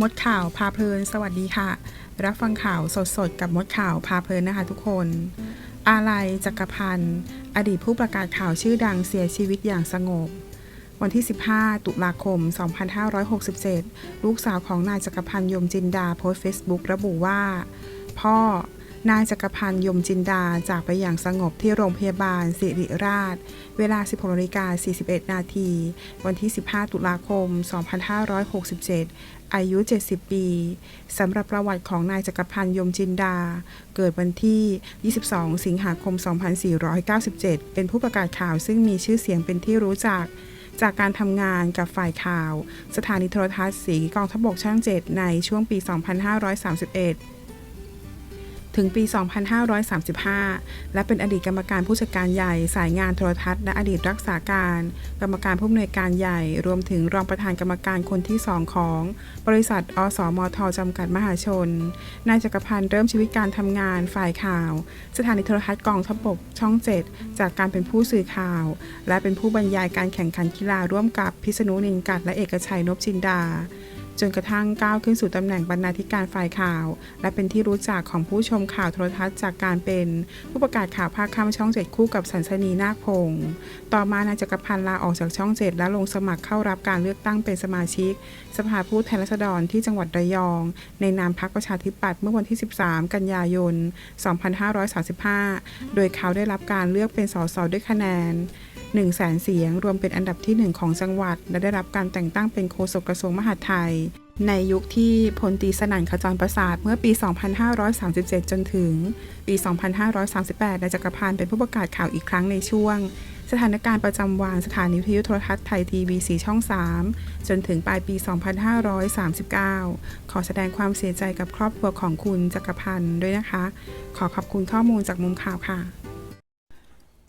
มดข่าวพาเพลิน สวัสดีค่ะ รับฟังข่าวสดๆ กับมดข่าวพาเพลินนะคะทุกคน อาลัยจักรพันธ์อดีตผู้ประกาศข่าวชื่อดังเสียชีวิตอย่างสงบ วันที่ 15 ตุลาคม 2567 ลูกสาวของนายจักรพันธ์ยมจินดาโพสต์เฟซบุ๊กระบุว่า พ่อ นายจักรพันธ์ยมจินดาจากไปอย่างสงบที่โรงพยาบาลสิริราช เวลา 16นาฬิกา41 นาที วันที่ 15 ตุลาคม 2567 อายุ 70 ปี สำหรับประวัติของนายจักรพันธ์ยมจินดา เกิดวันที่ 22 สิงหาคม 2497 เป็นผู้ประกาศข่าวซึ่งมีชื่อเสียงเป็นที่รู้จักจากการทำงานกับฝ่ายข่าว สถานีโทรทัศน์สีกองทบกช่อง7ในช่วงปี 2531 ถึงปี 2535 และเป็นอดีตกรรมการผู้จัดการใหญ่ สายงานโทรทัศน์และอดีตรักษาการ กรรมการผู้อำนวยการใหญ่ รวมถึงรองประธานกรรมการคนที่สองของ บริษัท อสมทจำกัดมหาชน นายจักรพันธ์เริ่มชีวิตการทำงานฝ่ายข่าว สถานีโทรทัศน์กองทพบกช่อง 7 จากการเป็นผู้สื่อข่าว และเป็นผู้บรรยายการแข่งขันกีฬาร่วมกับพิษณุนินกัดและเอกชัยนพจินดา จนกระทั่งก้าวขึ้นสู่ตำแหน่งบรรณาธิการฝ่ายข่าว และเป็นที่รู้จักของผู้ชมข่าวโทรทัศน์จากการเป็น ผู้ประกาศข่าวภาคค่ำช่องเจ็ดคู่กับสันสนีนาคพงศ์ต่อมานายจักรพันธ์ลาออกจากช่องเจ็ดและลงสมัครเข้ารับการเลือกตั้งเป็นสมาชิก สภาผู้แทนราษฎรที่จังหวัดระยอง ในนามพรรคประชาธิปัตย์เมื่อวันที่ 13 กันยายน 2535 โดยเขาได้รับการเลือกเป็นสสด้วยคะแนน 1 0 0 0 0แสนเสียง รวมเป็นอันดับที่ 1 ของจังหวัด และได้รับการแต่งตั้งเป็นโฆษกกระทรวงมหาดไทย ในยุคที่พลตีสนั่นขจรประสาทเมื่อปี 2537 จนถึง ปี 2538นายจักรพันธ์เป็นผู้ประกาศข่าวอีกครั้งในช่วง สถานการณ์ประจำวันสถานีวิทยุโทรทัศน์ไทยทีวีสีช่อง 3 จนถึงปลายปี 2539 ขอแสดงความเสียใจกับครอบครัวของคุณจักรพันธ์ด้วยนะคะ ขอขอบคุณข้อมูลจากมุมข่าวค่ะ